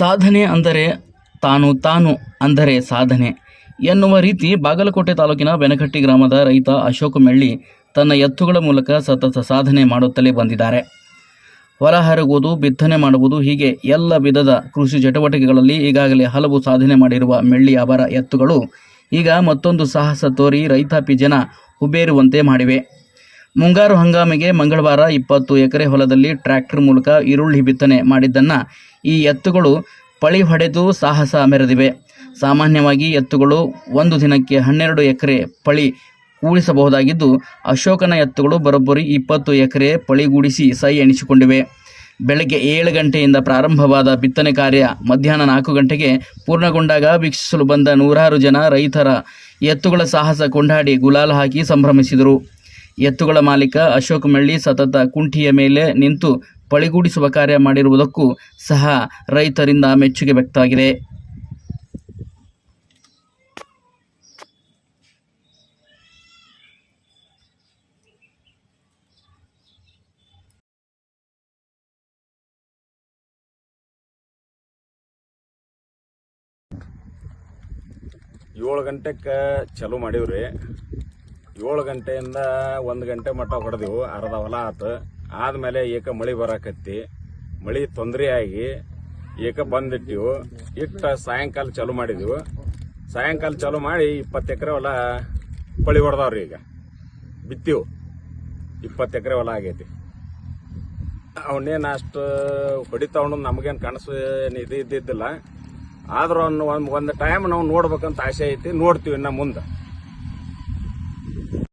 ಸಾಧನೆ ಅಂದರೆ ತಾನು ತಾನು ಅಂದರೆ ಸಾಧನೆ ಎನ್ನುವ ರೀತಿ ಬಾಗಲಕೋಟೆ ತಾಲೂಕಿನ ಬೆನಕಟ್ಟಿ ಗ್ರಾಮದ ರೈತ ಅಶೋಕ್ ಮೆಳ್ಳಿ ತನ್ನ ಎತ್ತುಗಳ ಮೂಲಕ ಸತತ ಸಾಧನೆ ಮಾಡುತ್ತಲೇ ಬಂದಿದ್ದಾರೆ. ಹೊಲ ಹರಗುವುದು, ಬಿತ್ತನೆ ಮಾಡುವುದು ಹೀಗೆ ಎಲ್ಲ ವಿಧದ ಕೃಷಿ ಚಟುವಟಿಕೆಗಳಲ್ಲಿ ಈಗಾಗಲೇ ಹಲವು ಸಾಧನೆ ಮಾಡಿರುವ ಮೆಳ್ಳಿ ಅವರ ಎತ್ತುಗಳು ಈಗ ಮತ್ತೊಂದು ಸಾಹಸ ತೋರಿ ರೈತಾಪಿ ಜನ ಹುಬೇರುವಂತೆ ಮಾಡಿವೆ. ಮುಂಗಾರು ಹಂಗಾಮಿಗೆ ಮಂಗಳವಾರ ಇಪ್ಪತ್ತು ಎಕರೆ ಹೊಲದಲ್ಲಿ ಟ್ರ್ಯಾಕ್ಟರ್ ಮೂಲಕ ಈರುಳ್ಳಿ ಬಿತ್ತನೆ ಮಾಡಿದ್ದನ್ನು ಈ ಎತ್ತುಗಳು ಪಳಿ ಹೊಡೆದು ಸಾಹಸ ಮೆರೆದಿವೆ. ಸಾಮಾನ್ಯವಾಗಿ ಎತ್ತುಗಳು ಒಂದು ದಿನಕ್ಕೆ ಹನ್ನೆರಡು ಎಕರೆ ಪಳಿ ಕೂಡಿಸಬಹುದಾಗಿದ್ದು, ಅಶೋಕನ ಎತ್ತುಗಳು ಬರೋಬ್ಬರಿ ಇಪ್ಪತ್ತು ಎಕರೆ ಪಳಿಗೂಡಿಸಿ ಸೈ ಎಣಿಸಿಕೊಂಡಿವೆ. ಬೆಳಗ್ಗೆ ಏಳು ಗಂಟೆಯಿಂದ ಪ್ರಾರಂಭವಾದ ಬಿತ್ತನೆ ಕಾರ್ಯ ಮಧ್ಯಾಹ್ನ ನಾಲ್ಕು ಗಂಟೆಗೆ ಪೂರ್ಣಗೊಂಡಾಗ ವೀಕ್ಷಿಸಲು ಬಂದ ನೂರಾರು ಜನ ರೈತರ ಎತ್ತುಗಳ ಸಾಹಸ ಕೊಂಡಾಡಿ ಗುಲಾಲ್ ಹಾಕಿ ಸಂಭ್ರಮಿಸಿದರು. ಎತ್ತುಗಳ ಮಾಲೀಕ ಅಶೋಕ್ ಮಳ್ಳಿ ಸತತ ಕುಂಠಿಯ ಮೇಲೆ ನಿಂತು ಪಳಿಗೂಡಿಸುವ ಕಾರ್ಯ ಮಾಡಿರುವುದಕ್ಕೂ ಸಹ ರೈತರಿಂದ ಮೆಚ್ಚುಗೆ ವ್ಯಕ್ತವಾಗಿದೆ. ಏಳು ಗಂಟೆಗೆ ಚಾಲೂ ಮಾಡೀವ್ರಿ. ಏಳು ಗಂಟೆಯಿಂದ ಒಂದು ಗಂಟೆ ಮಟ್ಟ ಹೊಡೆದೆವು. ಅರ್ಧ ಹೊಲ ಆತು. ಆದ್ಮೇಲೆ ಏಕ ಮಳಿ ಬರಾಕತ್ತಿ. ಮಳಿ ತೊಂದರೆ ಆಗಿ ಏಕ ಬಂದಿಟ್ಟಿವು. ಇಟ್ಟ ಸಾಯಂಕಾಲ ಚಾಲೂ ಮಾಡಿದೆವು. ಸಾಯಂಕಾಲ ಚಾಲು ಮಾಡಿ ಇಪ್ಪತ್ತು ಎಕರೆ ಹೊಲ ಪಳಿ ಹೊಡೆದವ್ರಿ ಈಗ. ಬಿತ್ತಿವು. ಇಪ್ಪತ್ತು ಎಕರೆ ಹೊಲ ಆಗೈತಿ. ಅವನ್ನೇನು ಅಷ್ಟು ಹೊಡಿತಾವನು ನಮಗೇನು ಕನಸು ಇದು ಇದ್ದಿದ್ದಿಲ್ಲ. ಆದ್ರೂ ಒಂದು ಒಂದು ಟೈಮ್ ನಾವು ನೋಡ್ಬೇಕಂತ ಆಸೆ ಐತಿ. ನೋಡ್ತೀವಿ ಇನ್ನು ಮುಂದೆ.